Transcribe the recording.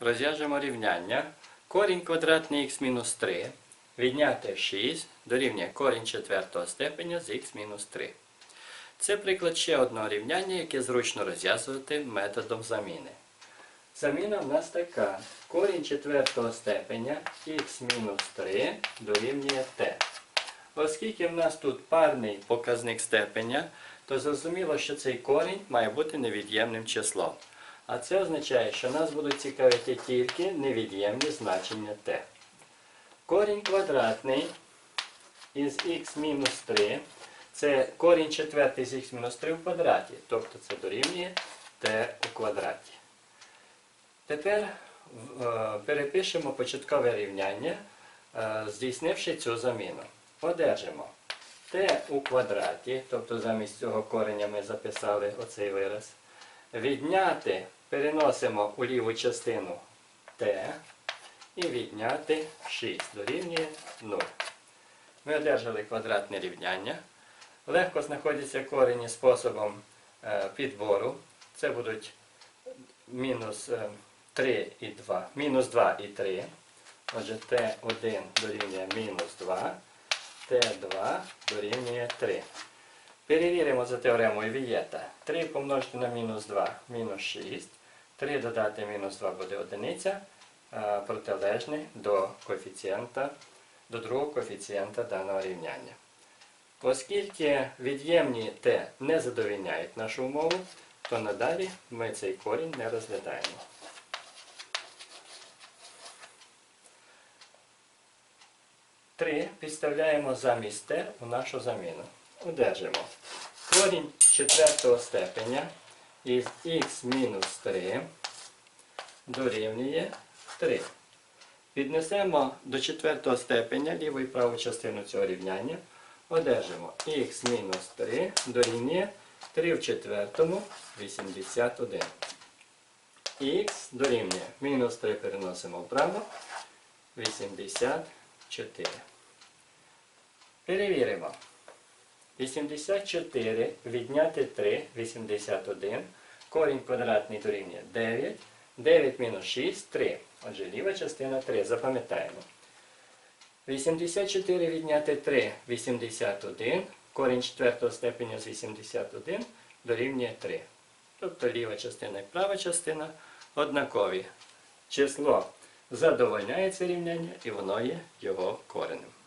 розв'яжемо рівняння. Корінь квадратний х мінус 3 відняти 6 дорівнює корінь четвертого степеня з х мінус 3. Це приклад ще одного рівняння, яке зручно розв'язувати методом заміни. Заміна в нас така. Корінь четвертого степеня х мінус 3 дорівнює t. Оскільки в нас тут парний показник степеня, то зрозуміло, що цей корінь має бути невід'ємним числом. А це означає, що нас будуть цікавити тільки невід'ємні значення t. Корінь квадратний із х мінус 3 це корінь четвертий з х мінус 3 в квадраті, тобто це дорівнює t у квадраті. Тепер е, перепишемо початкове рівняння, е, здійснивши цю заміну. Одержимо t у квадраті, тобто замість цього кореня ми записали оцей вираз. Відняти переносимо у ліву частину t і відняти 6 дорівнює 0. Ми одержали квадратне рівняння. Легко знаходяться корені способом е, підбору. Це будуть мінус е, 3 і 2, мінус 2 і 3. Отже, Т1 дорівнює мінус 2, Т2 дорівнює 3. Перевіримо за теоремою Вієта. 3 помножити на мінус 2 мінус 6. 3 додати мінус 2 буде одиниця, е, протилежний до коефіцієнта, до другого коефіцієнта даного рівняння. Оскільки від'ємні t не задовільняють нашу умову, то надалі ми цей корінь не розглядаємо. Три підставляємо замість t у нашу заміну. Одержимо корінь четвертого степеня із х мінус 3 дорівнює 3. Піднесемо до четвертого степеня ліву і праву частину цього рівняння. Одержимо х мінус 3 дорівнює 3 в четвертому 81. Х дорівнює мінус 3 переносимо вправо 84. Перевіримо. 84 відняти 3 81. Корінь квадратний дорівнює 9. 9 мінус 6 3. Отже, ліва частина 3. Запам'ятаємо. 84 відняти 3 81. Корінь четвертого степеня з 81 дорівнює 3. Тобто ліва частина і права частина однакові. Число задовольняє це рівняння і воно є його коренем.